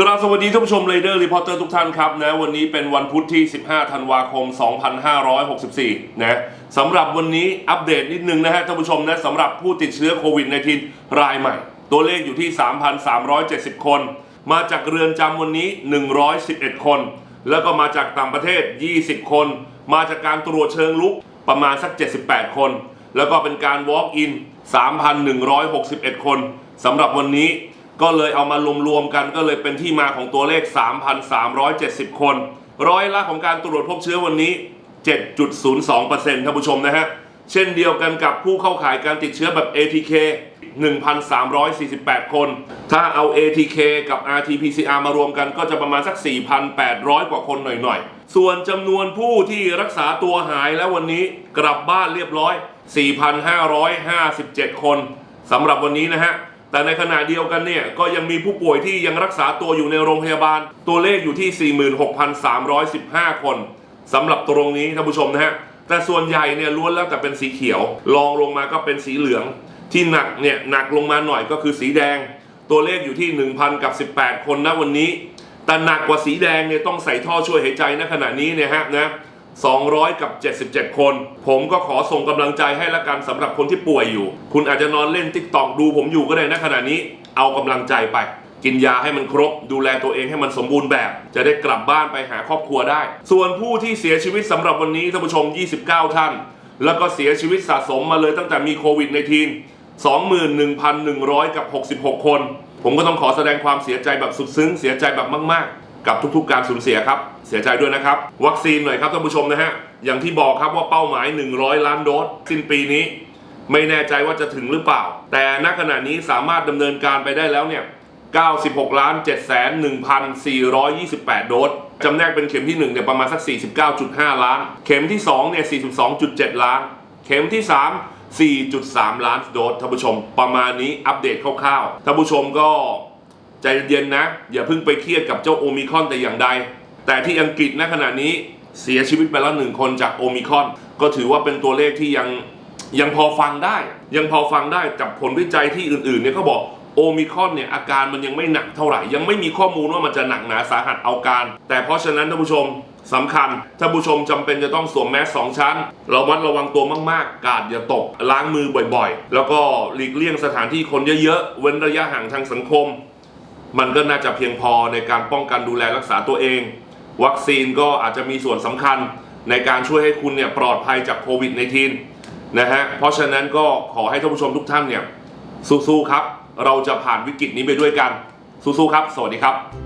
กราบสวัสดีท่านผู้ชมเรเดอร์รีพอร์เตอร์ทุกท่านครับนะวันนี้เป็นวันพุธที่ 15 ธันวาคม 2564 นะสำหรับวันนี้อัปเดตนิดนึงนะฮะท่านผู้ชมนะสำหรับผู้ติดเชื้อโควิด -19 รายใหม่ ตัวเลขอยู่ที่ 3,370 คน มาจากเรือนจำวันนี้ 111 คน แล้วก็มาจากต่างประเทศ 20 คน มาจากการตรวจเชิงลุกประมาณสัก 78 คน แล้วก็เป็นการ walk in 3,161 คนสำหรับวันนี้ ก็เลยเอามารวมๆกันก็เลยเป็นที่มาของตัวเลข 3,370 คน ร้อยละของการตรวจพบเชื้อวันนี้ 7.02%ท่านผู้ชมนะฮะ เช่นเดียวกันกับผู้เข้าข่ายการติดเชื้อแบบ ATK 1,348 คน ถ้าเอา ATK กับ RT-PCR มารวมกันก็จะประมาณสัก 4,800 กว่าคนหน่อยๆ ส่วนจำนวนผู้ที่รักษาตัวหายแล้ววันนี้กลับบ้านเรียบร้อย 4,557 คนสำหรับวันนี้นะฮะ แต่ในขณะเดียวกันเนี่ยก็ยังมีผู้ป่วยที่ยังรักษาตัวอยู่ในโรงพยาบาล ตัวเลขอยู่ที่ 46,315 คนสำหรับตรงนี้ท่านผู้ชมนะฮะแต่ส่วนใหญ่เนี่ยล้วนแล้วแต่เป็นสีเขียวรองลงมาก็เป็นสีเหลือง ที่หนักเนี่ยหนักลงมาหน่อยก็คือสีแดง ตัวเลขอยู่ที่ 1,000กับ 18 คนนะวันนี้ แต่หนักกว่าสีแดงเนี่ยต้องใส่ท่อช่วยหายใจณขณะนี้เนี่ยฮะนะ 200 กับ 77 คน ผมก็ขอส่งกำลังใจให้ละกันสำหรับคนที่ป่วยอยู่ คุณอาจจะนอนเล่นติ๊กตอกดูผมอยู่ก็ได้นะขณะนี้ เอากำลังใจไป กินยาให้มันครบ ดูแลตัวเองให้มันสมบูรณ์แบบ จะได้กลับบ้านไปหาครอบครัวได้ ส่วนผู้ที่เสียชีวิตสำหรับวันนี้ท่านผู้ชม 29 ท่าน แล้วก็เสียชีวิตสะสมมาเลยตั้งแต่มีโควิด -19 21,100 กับ 66 คน ผมก็ต้องขอแสดงความเสียใจแบบสุดซึ้ง เสียใจแบบมากๆ กับทุกๆ การสูญเสียครับ เสียใจด้วยนะครับ วัคซีนหน่อยครับท่านผู้ชมนะฮะ อย่างที่บอกครับว่าเป้าหมาย 100 ล้านโดสสิ้นปีนี้ ไม่แน่ใจว่าจะถึงหรือเปล่า แต่ณขณะนี้สามารถดำเนินการไปได้แล้วเนี่ย 96 ล้าน7แสน1,428 โดสจำแนกเป็นเข็มที่1เนี่ยประมาณสัก 49.5 ล้าน เข็มที่2เนี่ย 42.7 ล้าน เข็มที่ 3 4.3 ล้านโดสท่านผู้ชม ประมาณนี้อัปเดตคร่าวๆท่านผู้ชมก็ ใจเย็นๆนะ อย่าเพิ่งไปเครียดกับเจ้าโอมิคอนแต่อย่างใด แต่ที่อังกฤษณขณะนี้เสียชีวิตไปแล้วหนึ่งคนจากโอมิคอน ก็ถือว่าเป็นตัวเลขที่ยังยังพอฟังได้ ยังพอฟังได้จากผลวิจัยที่อื่นๆเนี่ยเขาบอกโอมิคอนเนี่ยอาการมันยังไม่หนักเท่าไหร่ ยังไม่มีข้อมูลว่ามันจะหนักหนาสาหัสเอาการ แต่เพราะฉะนั้นท่านผู้ชมสำคัญท่านผู้ชมจำเป็นจะต้องสวมแมสสองชั้นระมัดระวังตัวมากๆ กาดอย่าตก ล้างมือบ่อยๆ แล้วก็หลีกเลี่ยงสถานที่คนเยอะๆ เว้นระยะห่างทางสังคม มันก็น่าจะเพียงพอในการป้องกันดูแลรักษาตัวเอง วัคซีนก็อาจจะมีส่วนสำคัญในการช่วยให้คุณเนี่ยปลอดภัยจากโควิด -19 นะฮะเพราะฉะนั้นก็ขอให้ท่านผู้ชมทุกท่านเนี่ยสู้ๆครับ เราจะผ่านวิกฤตนี้ไปด้วยกันสู้ๆครับ สวัสดีครับ